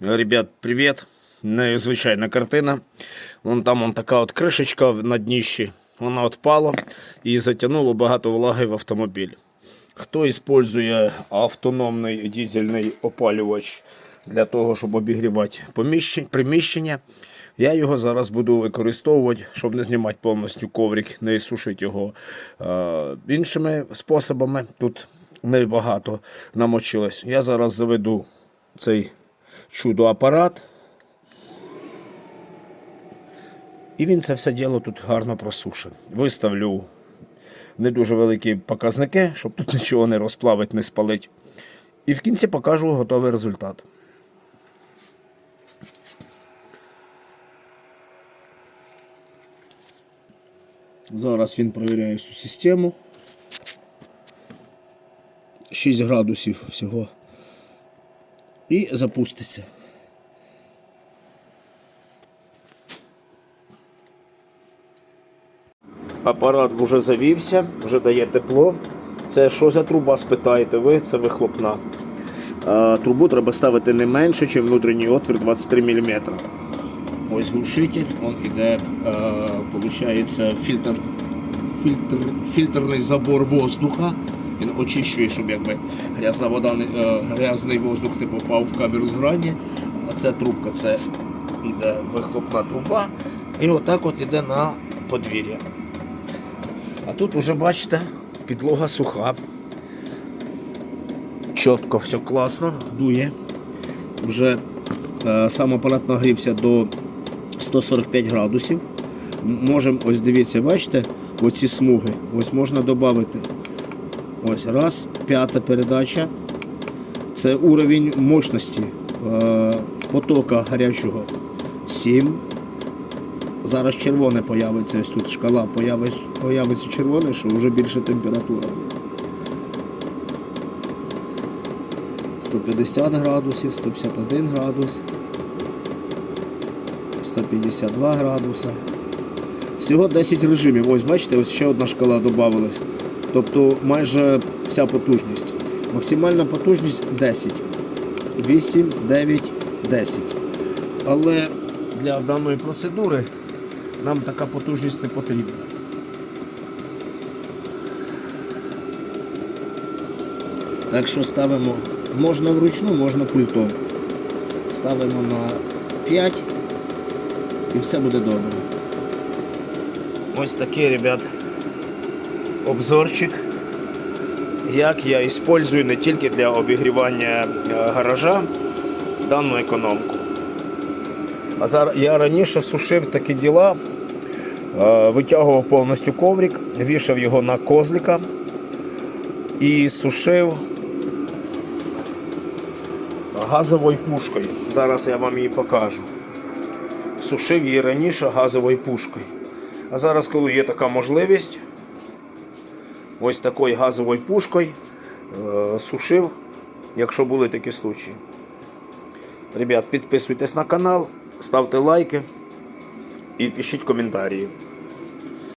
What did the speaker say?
Ребят, привіт. Незвичайна картина. Вон там вон така от кришечка на дніщі. Вона отпала і затягнуло багато влаги в автомобіль. Хто використовує автономний дизельний опалювач для того, щоб обігрівати приміщення, я його зараз буду використовувати, щоб не знімати повністю коврик, не сушити його е, іншими способами. Тут небагато намочилось. Я зараз заведу цей чудо-апарат. І він це все діло тут гарно просушить. Виставлю не дуже великі показники, щоб тут нічого не розплавить, не спалить. І в кінці покажу готовий результат. Зараз він перевіряє всю систему. 6 градусів всього. І запуститься. Апарат вже завівся, вже дає тепло. Це що за труба, спитаєте ви, це вихлопна. Е, Трубу треба ставити не менше, ніж внутрішній отвір 23 мм. Ось глушитель, он іде, е, получається, фільтр, фільтр, фільтрний забор воздуха. Він очищує, щоб якби грязна вода, е, грязний воздух не попав в камеру згорання. А це трубка, це іде вихлопна труба. І отак от іде на подвір'я. А тут уже бачите, підлога суха. Чітко, все класно, дує. Вже е, сам апарат нагрівся до 145 градусів. Можемо, ось дивіться, бачите, оці смуги. Ось можна додати. Ось раз, п'ята передача. Це уровень мощності е, потока гарячого 7. Зараз червоне появиться, ось тут шкала появиться, появиться червоне, що вже більше температура. 150 градусів, 151 градус, 152 градуса. Всього 10 режимів. Ось бачите, ось ще одна шкала додавалась. Тобто майже вся потужність. Максимальна потужність 10. 8, 9, 10. Але для даної процедури нам така потужність не потрібна. Так що ставимо, можна вручну, можна пультом. Ставимо на 5 і все буде добре. Ось такий, ребят, обзорчик. Як я використовую не тільки для обігрівання е, гаража дану економку. А зараз я раніше сушив такі діла, е, витягував повністю коврик, вішав його на козлика і сушив газовою пушкою. Зараз я вам її покажу. Сушив її раніше газовою пушкою. А зараз, коли є така можливість, ось такою газовою пушкою е, сушив, якщо були такі случаї. Ребят, підписуйтесь на канал, ставте лайки і пишіть коментарі.